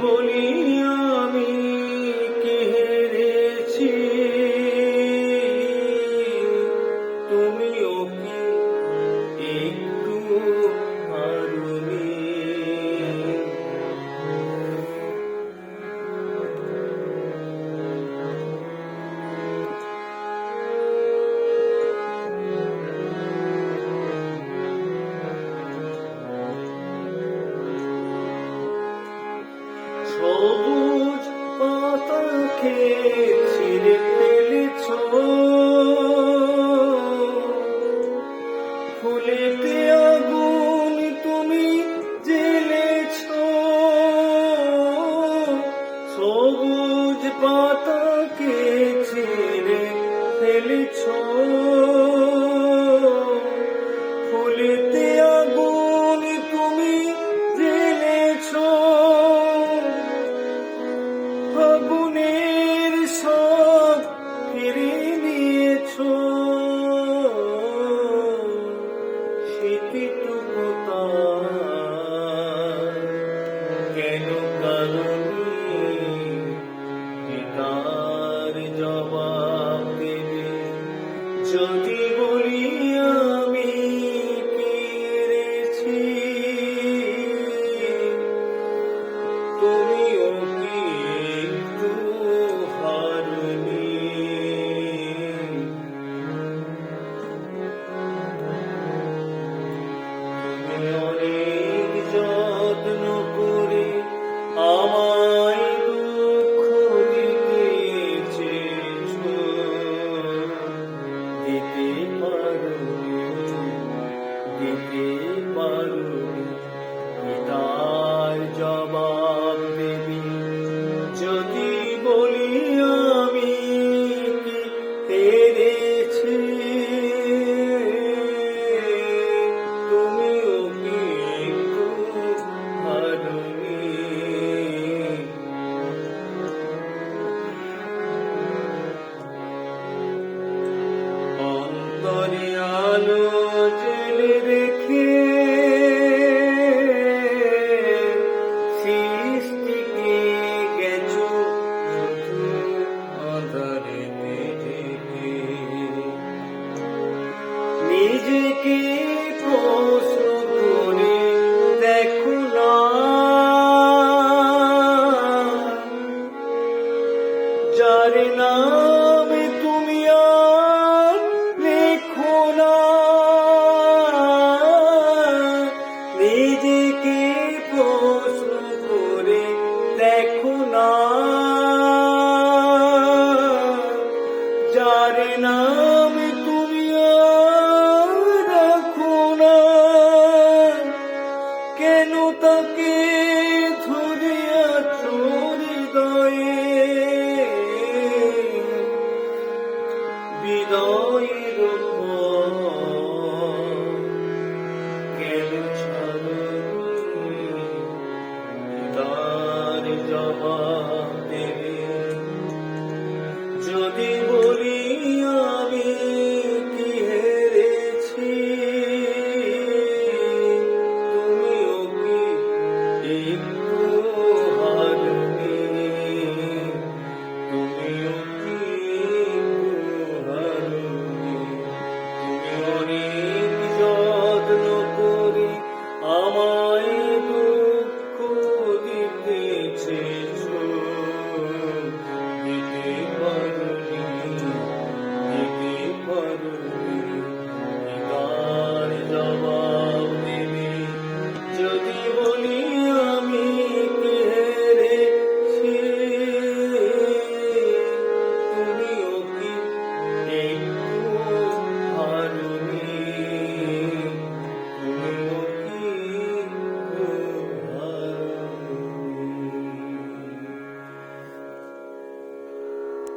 বলি সবুজ ফেলেছ। ফুলেতে তুমি জেলেছ সবুজ পাতা আলো জেলে রেখে